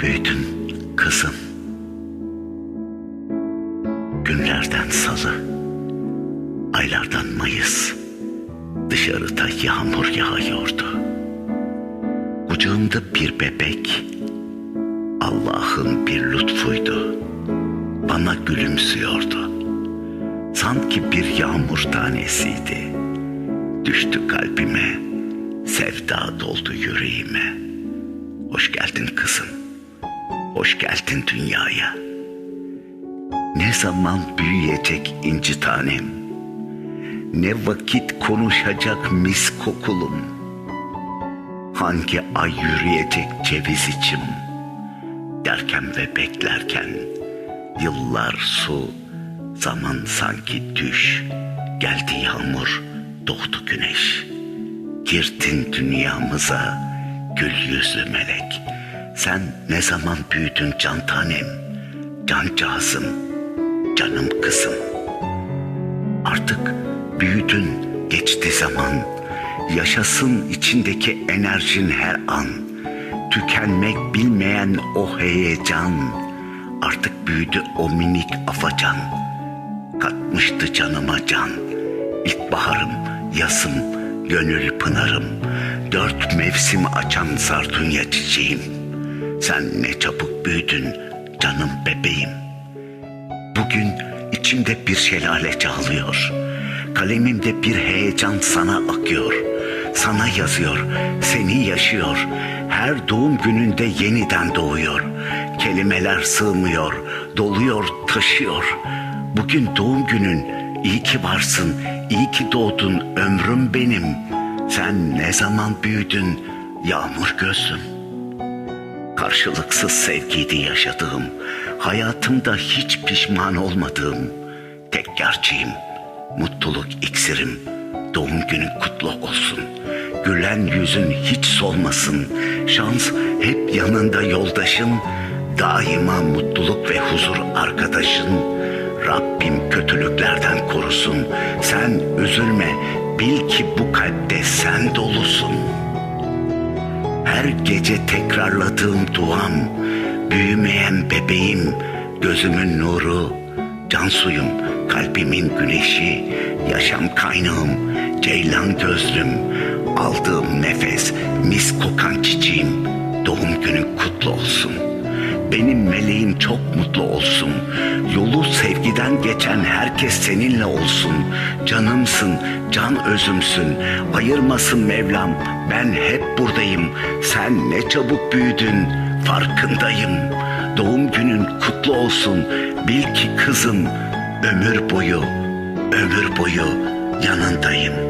büyüdün kızım. Günlerden salı, aylardan Mayıs, dışarıda yağmur yağıyordu. Kucağımda bir bebek, Allah'ın bir lütfuydu. Bana gülümsüyordu. Sanki bir yağmur tanesiydi. Düştü kalbime, sevda doldu yüreğime. Hoş geldin kızım. Hoş geldin dünyaya. Ne zaman büyüyecek inci tanem? Ne vakit konuşacak mis kokulum? Hangi ay yürüyecek ceviz içim? Derken ve beklerken yıllar su, zaman sanki düş. Geldi yağmur, doğdu güneş. Girdin dünyamıza gül yüzlü melek. Sen ne zaman büyüdün can tanem, cancağızım, canım kızım. Artık büyüdün, geçti zaman. Yaşasın içindeki enerjin her an. Tükenmek bilmeyen o heyecan. Artık büyüdü o minik afacan. Katmıştı canıma can. İlkbaharım, yazım, gönül pınarım. Dört mevsim açan sardunya çiçeğim. Sen ne çabuk büyüdün canım bebeğim. Bugün içimde bir şelale çağlıyor. Kalemimde bir heyecan sana akıyor. Sana yazıyor, seni yaşıyor. Her doğum gününde yeniden doğuyor. Kelimeler sığmıyor, doluyor, taşıyor. Bugün doğum günün, iyi ki varsın, iyi ki doğdun ömrüm benim. Sen ne zaman büyüdün, yağmur gözlüm. Karşılıksız sevgiydi yaşadığım, hayatımda hiç pişman olmadığım, tek gerçeğim, mutluluk iksirim, doğum günün kutlu olsun. Gülen yüzün hiç solmasın, şans hep yanında yoldaşın, daima mutluluk ve huzur arkadaşın. Rabbim kötülüklerden korusun, sen üzülme, bil ki bu kalpte sen dolusun.'' Her gece tekrarladığım duam, büyümeyen bebeğim, gözümün nuru, can suyum, kalbimin güneşi, yaşam kaynağım, ceylan gözlüm, aldığım nefes, mis kokan çiçeğim, doğum günün kutlu olsun. Benim meleğim çok mutlu olsun. Yolu sevgiden geçen herkes seninle olsun. Canımsın, can özümsün. Ayırmasın Mevlam, ben hep buradayım. Sen ne çabuk büyüdün, farkındayım. Doğum günün kutlu olsun. Bil ki kızım, ömür boyu, ömür boyu yanındayım.''